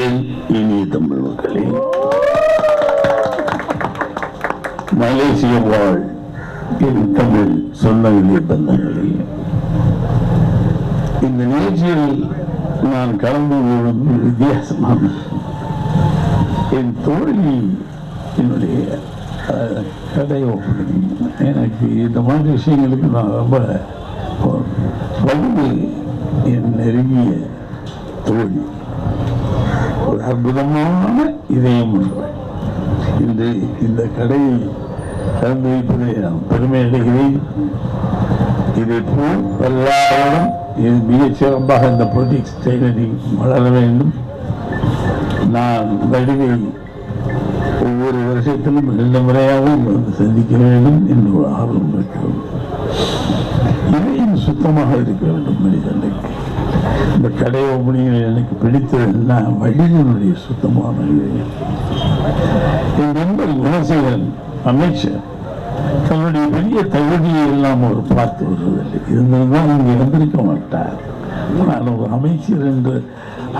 என் இனிய தமிழ் மக்களே. மலேசிய வாழ் என் தமிழ் சொந்தங்களே பந்தங்களே. இந்த நிகழ்ச்சியில் நான் கலந்து கொள்வது வித்தியாசமான என் தோழி என்னுடைய அஹ், கதை எனக்கு இந்த மாதிரி விஷயங்களுக்கு நான் ரொம்ப பங்கு என் நெருங்கிய தோழி. ஒரு அற்புதமான இதயம் உள்ளவர் இன்று இந்த கடையில் கலந்து வைப்பதை நான் பெருமை அடைகிறேன். இதை போல் எல்லாரும் இது மிகச் சிறப்பாக இந்த பொலிட்டிக்ஸ் ட்ரெயினரிங் வளர வேண்டும். நான் வடிவை ஒவ்வொரு வருஷத்திலும் இரண்டு முறையாகவும் வந்து சந்திக்க வேண்டும் என்று ஒரு ஆர்வம் இருக்கிறது. இதையும் சுத்தமாக இருக்க வேண்டும் மனிதனுக்கு. இந்த கடை ஓப்பனிங்கில் எனக்கு பிடித்ததுன்னா வடிவனுடைய சுத்தமான இதயம் என் நண்பர் குணசேகரன் அமைச்சர். தன்னுடைய பெரிய தகுதியை எல்லாம் அவர் பார்த்து வருவதில்லை. இருந்திருந்தால் இங்கே வந்திருக்க மாட்டார். நான் ஒரு அமைச்சர் என்று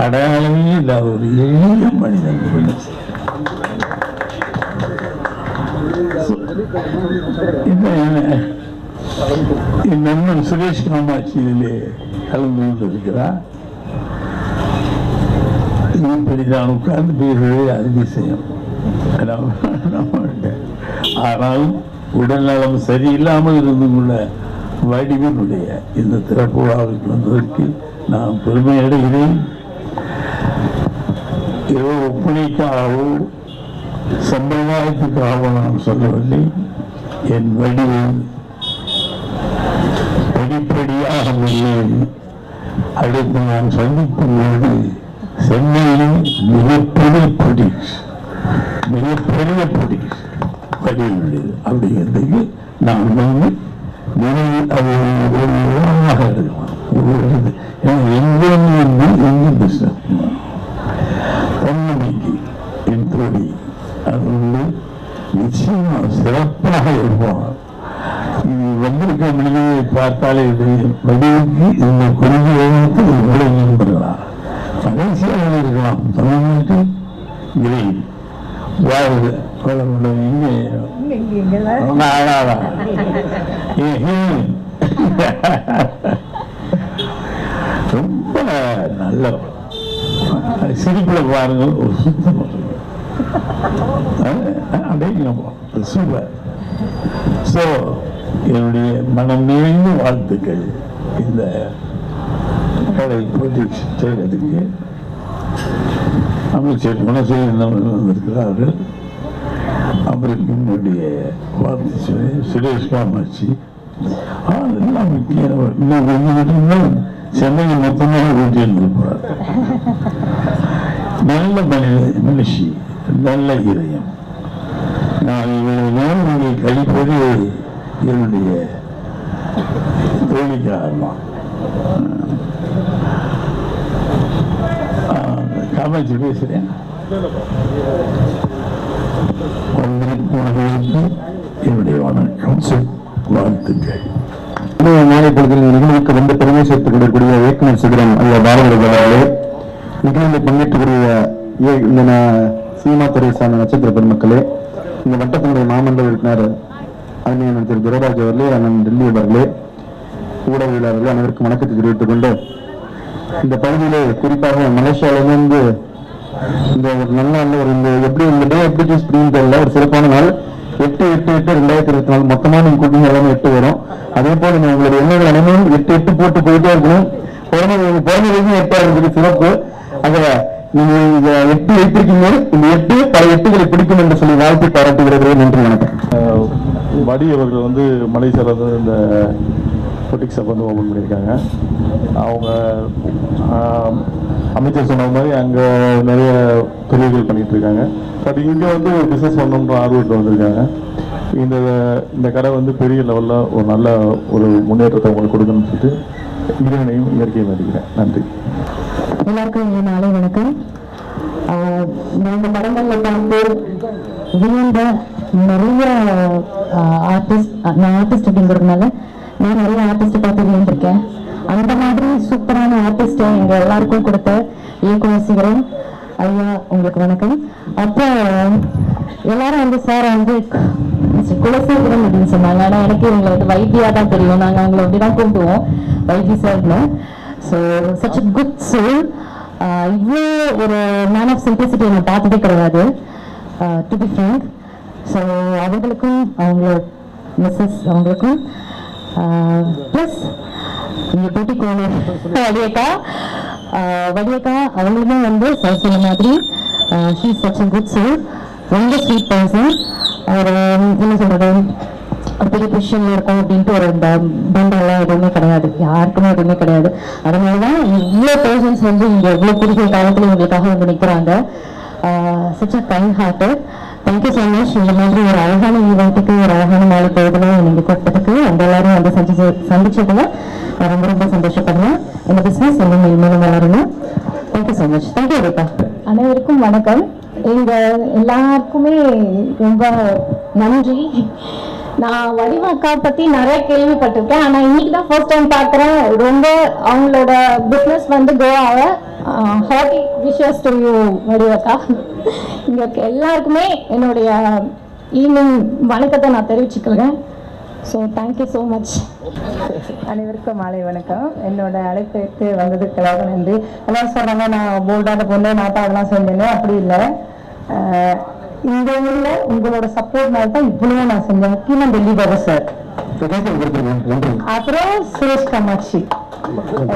அடையாளமே இல்லாத ஒரு எளிய மனிதன் குணசேகரன் இந்த என் நண்பன் சுரேஷ் காமாட்சி இதிலே கலந்து கொண்டிருக்கிறார் இன்னும் நான் உட்கார்ந்து பேசுவதே அதிசயம் ஆனாலும் உடல்நலம் சரியில்லாமல் இருந்து கொள்ள வடிவனுடைய இந்த திறப்பு விழாவுக்கு வந்ததற்கு நான் பெருமை அடைகிறேன் ஏதோ ஒப்பனைக்காகவோ சம்பிரதாயத்துக்காகவோ நான் சொல்லவில்லை என் வடிவம் படிப்படியாக அடுத்து நான் சந்திக்கும் போது சென்னையில் மிகப்பெரிய பொடிக்ஸ் மிகப்பெரிய பொடிக்ஸ் வடிவுள்ளது அப்படிங்கிறதுக்கு நான் வந்து நினைவு அது ஒரு உரமாக இருக்கலாம் ஏன்னா எங்கே பிஸ்னஸ் தன்னம்பிக்கை என் தோழி அது வந்து நிச்சயமா சிறப்பாக இருப்பான் பார்த்தாலே வடிவுக்கு இந்த குறுகிய நேரத்தில் இவ்வளவு நண்பர்களா கடைசியாக இருக்கலாம்? தமிழ்நாட்டில் இல்லை. வாழ்க. முடியும் இங்கே. ரொம்ப நல்ல சிரிப்பில் பாருங்கள் ஒரு சுத்தம் அப்படியே சூப்பர். ஸோ என்னுடைய மனம் நிறைந்த வாழ்த்துக்கள். இந்த மக்களை போட்டி செய்வதற்கு அமைச்சர் குணசேகரன் வந்திருக்கிறார்கள்? அவருக்கு என்னுடைய வாழ்த்து சொல்லி சுரேஷ் காமாட்சி. அதெல்லாம் முக்கியம் இன்னும் மட்டும்தான் சென்னையில் மொத்தமாக ஊட்டியிருந்திருப்பார் நல்ல மனித மனுஷி நல்ல இதயம். நான் இவ்வளவு நேரம் கழிப்பதே கழிப்பது என்னுடைய தோழிக்காரமா காமாட்சி பேசுறேன். வந்திருப்பவர்களுக்கு என்னுடைய வணக்கம். வாழ்த்துக்கள். நிகழ்வுக்கு வந்து பெருமை சேர்த்துக் கொண்டிருக்கூடிய சிகரம் ஐயா பாரதிராஜ் அவர்களே நிகழ்வில் பங்கேற்றக்கூடிய இய- இந்த துறை சார்ந்த நட்சத்திர பெருமக்களே இந்த வட்டத்தினுடைய மாமன்ற உறுப்பினர் அருமையான திரு துரராஜ் அவர்களே அண்ணன் டெல்லி அவர்களே ஊடகவியலாளர்களே அனைவருக்கும் வணக்கத்தை தெரிவித்துக் கொண்டு இந்த பகுதியிலே குறிப்பாக மலேசியாவிலிருந்து இந்த ஒரு நல்ல நல்ல ஒரு இந்த எப்படி இந்த டே எப்படி சூஸ் பண்ணி தெரியல ஒரு சிறப்பான நாள். எட்டு எட்டு எட்டு ரெண்டாயிரத்தி இருபத்தி நாலு மொத்தமாக நீங்க கூட்டிங்க எல்லாமே எட்டு வரும். அதே போல நீங்க உங்களுடைய எண்ணங்கள் அனைவரும் எட்டு எட்டு போட்டு போயிட்டே இருக்கணும். குழந்தைங்க குழந்தைகளுக்கும் எட்டாக இருக்கிறது சிறப்பு. ஆக நீங்க இந்த எட்டு வைத்திருக்கீங்க இந்த எட்டு பல எட்டுகளை பிடிக்கும் என்று சொல்லி வாழ்த்து பாராட்டுகிறது நன்றி வணக்கம். வடி அவர்கள் வந்து மலேசியாவில் இந்த பொட்டிக் வந்து ஓப்பன் பண்ணியிருக்காங்க. அவங்க அமைச்சர் சொன்ன மாதிரி அங்கே நிறைய தொழில்கள் பண்ணிட்டு இருக்காங்க பட் இங்கே வந்து ஒரு பிஸ்னஸ் பண்ணணுன்ற ஆர்வத்தில் வந்திருக்காங்க. இந்த இந்த கடை வந்து பெரிய லெவலில் ஒரு நல்ல ஒரு முன்னேற்றத்தை உங்களுக்கு கொடுக்கணும்னு சொல்லிட்டு இறைவனையும் இயற்கையை வேண்டிக்கிறேன். நன்றி. எல்லாருக்கும் என் நாளை வணக்கம். நாங்கள் இந்த பார்த்து வியந்த நிறைய ஆர்டிஸ்ட் நான் ஆர்டிஸ்ட் அப்படிங்கிறதுனால நான் நிறைய ஆர்டிஸ்ட் பார்த்து வியந்திருக்கேன். அந்த மாதிரி சூப்பரான ஆர்டிஸ்டை எங்கள் எல்லாருக்கும் கொடுத்த இயக்குனர் சிகரம் ஐயா உங்களுக்கு வணக்கம். அப்போ எல்லாரும் வந்து சார் வந்து குலசேகரம் அப்படின்னு சொன்னாங்க. ஆனால் எனக்கு இவங்களை வந்து வைத்தியா தான் தெரியும். நாங்க அவங்களை அப்படிதான் கூப்பிடுவோம். வைத்திய சார்னு ஸோ சச் குட் சோல் இவ்வளோ ஒரு மேன் ஆஃப் சிம்பிளிசிட்டி நான் பார்த்ததே கிடையாது. டு பி ஃப்ரங்க் ஸோ அவங்களுக்கும் அவங்களோட மிஸ்ஸஸ் அவங்களுக்கும் uh, ப்ளஸ் இங்கே போட்டி கோவில் வடியக்கா uh, வடியக்கா அவங்களுமே வந்து சார் சொன்ன மாதிரி ஷீ சச் குட் சோல் ரொம்ப ஸ்வீட் பர்சன் ஒரு என்ன சொல்கிறது பெரிய பொசிஷன்ல இருக்கும் அப்படின்ட்டு ஒரு பண்டெல்லாம் எதுவுமே கிடையாது. யாருக்குமே எதுவுமே கிடையாது. அதனால தான் இவ்வளோ பர்சன்ஸ் வந்து இங்கே எவ்வளோ குறுகிய காலத்தில் உங்களுக்காக வந்து நிற்கிறாங்க such a kind hearted thank you so much இந்த மாதிரி ஒரு அழகான ஈவெண்ட்டுக்கு ஒரு அழகான நாளை பொழுதுல நீங்கள் கூப்பிட்டதுக்கு அந்த எல்லாரும் வந்து சந்திச்சு சந்திச்சதுல ரொம்ப ரொம்ப சந்தோஷப்படுறேன். இந்த பிஸ்னஸ் இன்னும் மேலும் வளரணும். தேங்க்யூ ஸோ மச் தேங்க்யூ ரூபா அனைவருக்கும் வணக்கம். எங்க எல்லாருக்குமே ரொம்ப நன்றி. நான் வடிவாக்கா பத்தி நிறைய கேள்விப்பட்டிருக்கேன். ஆனா இன்னைக்கு தான் ஃபர்ஸ்ட் டைம் பார்க்குறேன். ரொம்ப அவங்களோட பிஸ்னஸ் வந்து go happy wishes to you வடிவாக்கா இங்க எல்லாருக்குமே என்னுடைய ஈவினிங் வணக்கத்தை நான் தெரிவிச்சுக்கிறேன். ஸோ தேங்க்யூ ஸோ மச் அனைவருக்கும் மாலை வணக்கம். என்னோட அழைப்பிற்கு வந்ததுக்காக நன்றி. எல்லாம் சொன்னாங்க நான் போல்டான பொண்ணு நான் தான் அதெல்லாம் செஞ்சேன்னு. அப்படி இல்லை. இந்த ஊர்ல உங்களோட சப்போர்ட்னால தான் இவ்வளவு நான் செஞ்சேன். முக்கியமா டெல்லி பாபா சார் அப்புறம் சுரேஷ் காமாட்சி.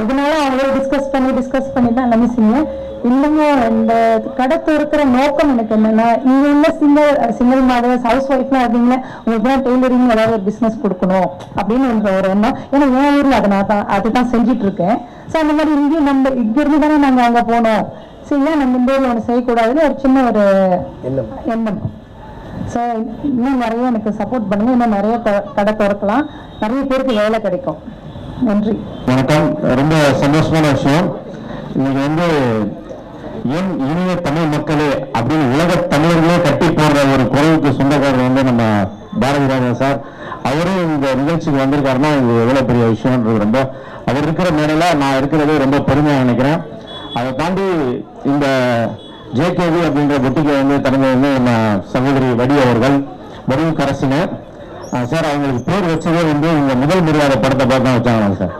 இதனால அவங்களோட டிஸ்கஸ் பண்ணி டிஸ்கஸ் பண்ணி தான் எல்லாமே செஞ்சேன். இன்னமும் இந்த கடை திறக்கிற நோக்கம் எனக்கு என்னன்னா இங்க உள்ள சிங்கிள் சிங்கிள் மாதர்ஸ் ஹவுஸ் ஒய்ஃப்லாம் இருக்கீங்க உங்களுக்கு தான் டெய்லரிங் ஏதாவது ஒரு பிசினஸ் கொடுக்கணும் அப்படின்னு என்ற ஒரு எண்ணம். ஏன்னா என் ஊர்ல அதை நான் தான் அதுதான் செஞ்சுட்டு இருக்கேன். ஸோ அந்த மாதிரி இங்கேயும் நம்ம இங்க இருந்து தானே நாங்க அங்க போனோம். சரி ஏன் நம்ம இந்த ஊர்ல ஒன்று செய்யக்கூடாதுன்னு ஒரு சின்ன ஒரு எண்ணம். ஸோ இன்னும் நிறைய எனக்கு சப்போர்ட் பண்ணுங்க. இன்னும் நிறைய க- கடை திறக்கலாம். நிறைய பேருக்கு வேலை கிடைக்கும். நன்றி. வணக்கம். ரொம்ப சந்தோஷமான விஷயம். இன்னைக்கு வந்து என் இனிய தமிழ் மக்களே அப்படின்னு உலக தமிழர்களே கட்டி போடுற ஒரு குரலுக்கு சொந்தக்காரர் வந்து நம்ம பாரதி ராஜா சார். அவரும் இந்த நிகழ்ச்சிக்கு வந்திருக்காருன்னா இது எவ்வளவு பெரிய விஷயம்ன்றது ரொம்ப அவர் இருக்கிற மேடையில நான் இருக்கிறதே ரொம்ப பெருமையா நினைக்கிறேன். அதை தாண்டி இந்த ஜேகேவி அப்படின்ற புட்டிக்கை வந்து தலைமை வந்து நம்ம சகோதரி வடி அவர்கள் வடிவு கரசினர் சார் அவங்களுக்கு பேர் வச்சதே வந்து இந்த முதல் மரியாதை படத்தை பார்த்து தான் வச்சாங்க சார்.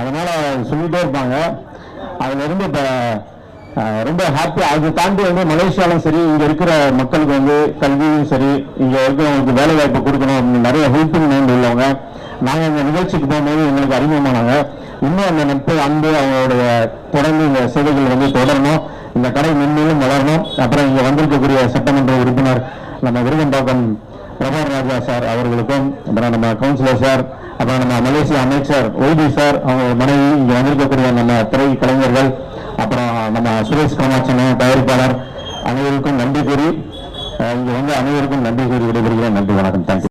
அதனால சொல்லிட்டே இருப்பாங்க. அதுல இருந்து ரொம்ப ஹாப்பி அதை தாண்டி வந்து மலேசியாலும் சரி இங்க இருக்கிற மக்களுக்கு வந்து கல்வியும் சரி இங்க இருக்கிறவங்களுக்கு வேலை வாய்ப்பு கொடுக்கணும் அப்படின்னு நிறைய ஹெல்பிங் மைண்ட் உள்ளவங்க. நாங்க இந்த நிகழ்ச்சிக்கு போகும்போது எங்களுக்கு அறிமுகமானாங்க. இன்னும் அந்த நட்பு அன்பு அவங்களுடைய தொடர்ந்து இந்த சேவைகள் வந்து தொடரணும். இந்த கடை மென்மேலும் வளரணும். அப்புறம் இங்கே வந்திருக்கக்கூடிய சட்டமன்ற உறுப்பினர் நம்ம விருகம்பாக்கம் பிரபாகர் ராஜா சார் அவர்களுக்கும் அப்புறம் நம்ம கவுன்சிலர் சார் அப்புறம் நம்ம மலேசிய அமைச்சர் ஓபி சார் அவங்க மனைவி இங்கே வந்திருக்கக்கூடிய நம்ம திரை கலைஞர்கள் அப்புறம் நம்ம சுரேஷ் காமாட்சன் தயாரிப்பாளர். அனைவருக்கும் நன்றி கூறி இங்கே வந்து அனைவருக்கும் நன்றி கூறி விடைபெறுகிறேன். நன்றி வணக்கம். தேங்க்யூ